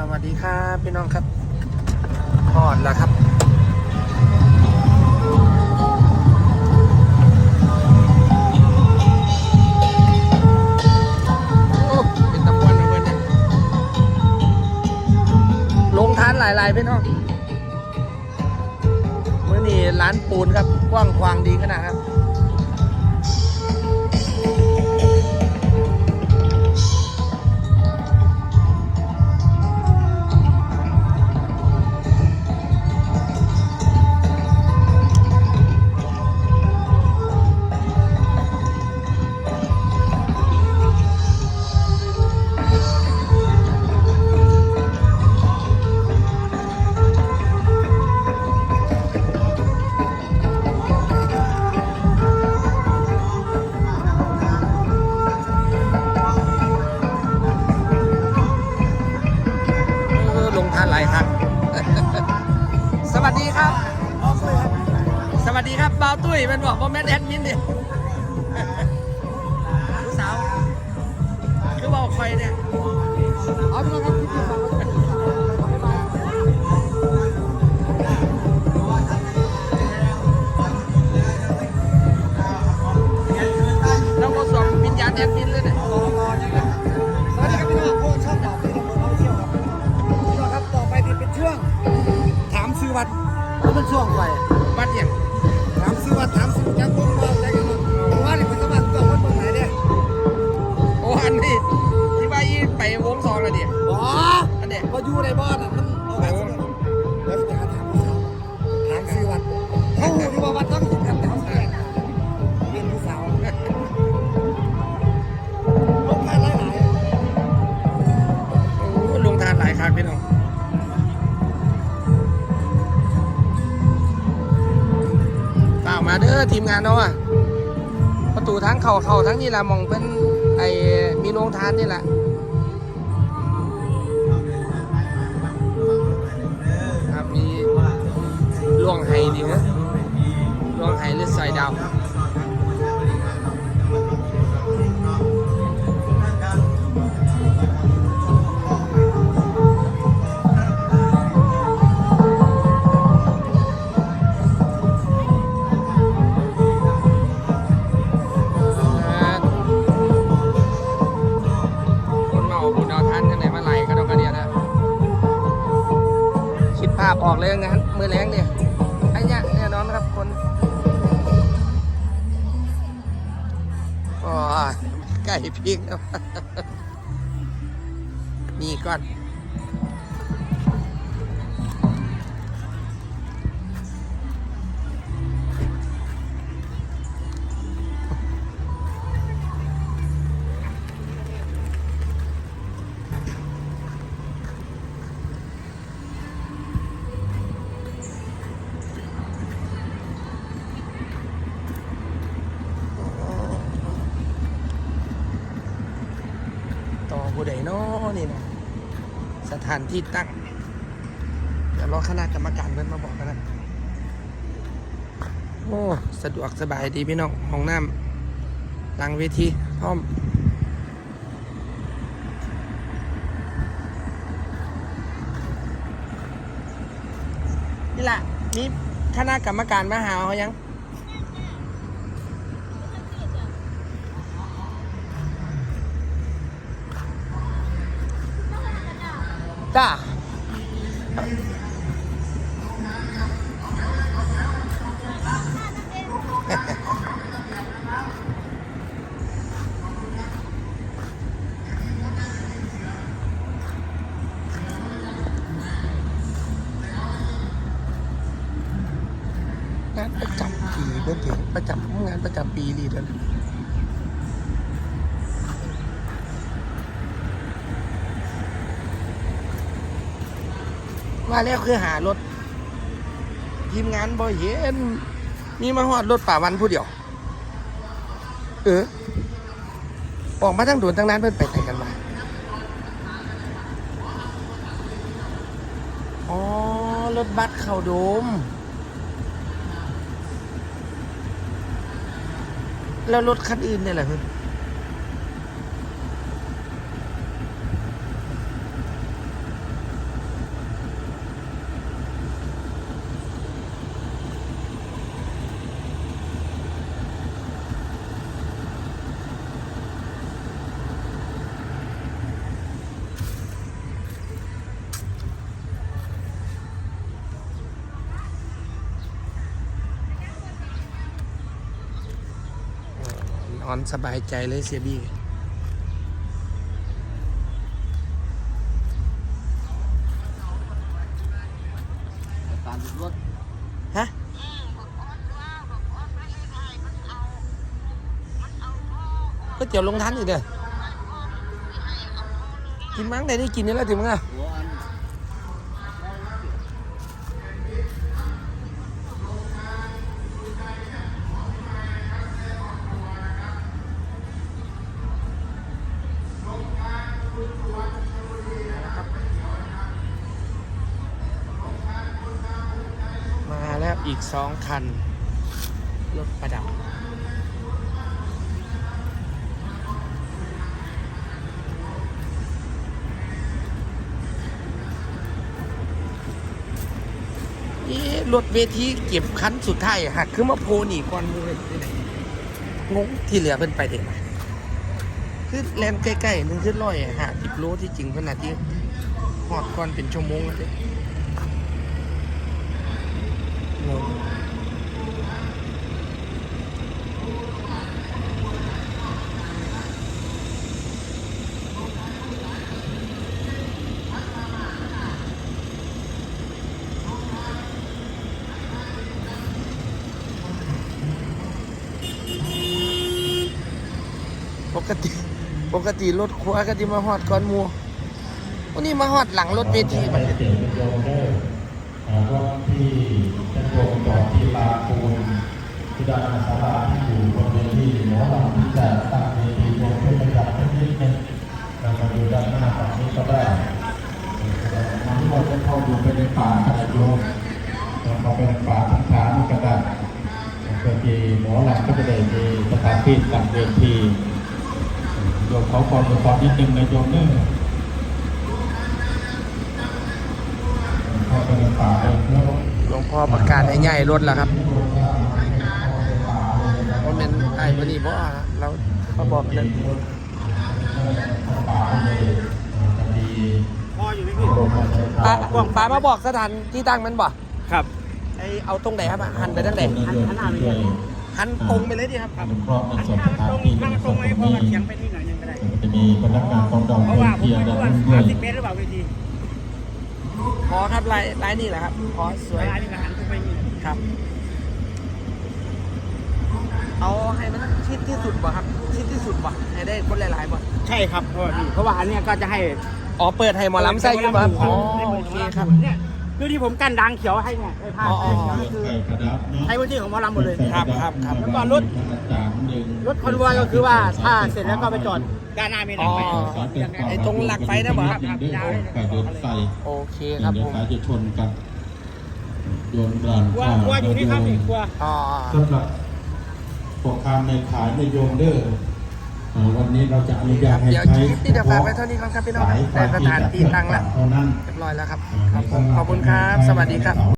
สวัสดีครับพี่น้องครับพอดแล้วครับโอ้เป็นตะวนนเพื่อนเนี่ยลงทานหลายๆพี่น้องเมื่อนี้ร้านปูนครับกว้างขวางดีขนาดครับ ดีครับบ่าวตุ้ยเป็นบอกว่าแม่นแอดมินดิลูกสาว คือบอกคอยเนี่ยเอาพี่น้องครับที่ที่ฟังก็จะมีข่าวบ๊ายบายน้องก็สองวิญญาณแอดมินเลยเนี่ยรอรอนะครับสวัสดีครับพี่น้องโค้ชอบตอบที่ตำบลท่องเที่ยวครับต่อครับต่อไปที่เป็นช่วงถามซื้อวัดเป็นช่วงไปวัดอย่าง ซื้อวัดถามซื้อจักรบุญว่าได้กันหมดว่า อทีมงานเนาะอะประตูทั้งเขาเขาทั้งนี่แหละมองเป็นไอ้มีโรงทานนี่แหละครับมีล่วงไห้ดีนะล่วงไห้หรือใส่ดาว ออกเลยงั้นมือแรงเนี่ยไอ้เนี่ยแน่นอนครับคนโอ้ไก่พิงครับมีก่อน ผู้ใดเนาะนี่นะสถานที่ตั้ง เดี๋ยวรอคณะกรรมการเพิ่นมาบอกกันนะโอ้สะดวกสบายดีพี่น้องห้องน้ำหลังเวทีพร้อมนี่แหละมีคณะกรรมการมาหาเขายัง จ้าประจำปีเพื่อนถึงประจำงานประจำปีรีเดอน ว่าแล้วคือหารถทีมงานบ่เห็น มีมาหอดรถป่าวันผู้เดียว เออ ออกมาทั้งด่วนทั้งนั้นเพื่อนไปไหนกันมาอ๋อ รถบัสเข้าโดม แล้วรถคันอื่นเนี่ยแหละเพื่อน อนสบายใจเลยเสียบี้ตามรถฮะก็เจียวลงทันอีกเด้อกินมั้งได้นี่กินนี่แล้วถึงมั้งอะ อีกสองคัน รถประดับ เอ๊รถเวทีเก็บคันสุดท้ายหักขึ้นมาโพนี่ก่อนหมูเลยงงที่เหลือเป็นไปเด็กคือแลนใกล้ๆนึงคือร้อยหาสิบโลที่จริงขนาดที่หอดก่อนเป็นชั่วโมงแล้ว เด้งงปกติปกติรถครัวก็จะมาหอดก่อนมูวันนี้มาหอดหลังรถเวทีไปบัดเสียงโยมได้อ่า รถที่จะโยมจอดที่ลานปูนที่ด้านศาลาที่อยู่บนเวทีหมอลำที่จะตั้งเวทีโยมเพื่อประหยัดสักนิดนึงเรามาดูด้านหน้าฝั่งนี้ก็ได้มันที่เราจะเข้าดูไปในป่าขนาดโยมเราเข้าไปในป่าทั้งขานี่ก็ได้บางทีหมอลำก็จะได้มีสถานที่ตั้งเวทีโยมขาความรู้ความนิดนึงในโยมเนื่อ หลวงพ่อประกาศให้ใหญ่รถแล้วครับเพราะมันไอ้วันนี้เพราะว่าเราเขาบอกเลยป่าเลยจะมีพออยู่ไหมพี่โรงพยาบาลป้าป้ามาบอกสถานที่ตั้งมันบ่ครับไอเอาตรงไหนครับอะหันไปทางไหนหันหน้าไปเลยหันตรงไปเลยดิครับอนุเคราะห์ในส่วนสถานที่ในส่วนตรงนี้เฉียงไปที่หน่อยนึงก็ได้จะมีพนักงานกองดองเพราะว่าผมเทียร์ไม่และรู้ว่าเพื่อนสิบเมตรหรือเปล่าเวทีพอครับลายลายนี่แหละครับพอสวยร้านนี้ก็หันตรงไปนี่ครับ เอาให้มันชิดที่สุดบ่ครับ ชิดที่สุดบ่ให้ได้คนหลายๆบ่ใช่ครับเพราะว่าพี่เพราะว่าอันเนี้ยก็จะให้อ๋อเปิดให้หมอลำใส่อยู่บ่ครับอ๋อโอเคครับเนี่ยคือที่ผมกั้นดังเขียวให้เนี่ยไอ้ผ้าอ๋ออ๋อเขียวคือไก่กระดับเนาะใช้พื้นที่ของหมอลำหมดเลยครับครับครับแล้วก็รถสามหนึ่งรถคอนวอยก็คือว่าถ้าเสร็จแล้วก็ไปจอด ด้านหน้าเมนอ๋อไปไอ้ตรงหลักไฟนะบ่ครับเดินออกไปเดินไฟโอเคคเดี๋รับยวผมขาจะชนกันโยนรันกลัวกลัวอยู่ที่ครับนี่กลัว อ๋อ สำหรับพวกคามในขายในโยมเด้ออ่าวันนี้เราจะอนุญาตให้เดี๋ยวใช้คลิปนี้เดี๋ยวฝากไว้เท่านี้ก่อนครับพี่น้องสายไฟแต่สถานที่ตั้งแล้วเท่านั้น เรียบร้อยแล้วครับ ครับผมขอบคุณครับ สวัสดีครับ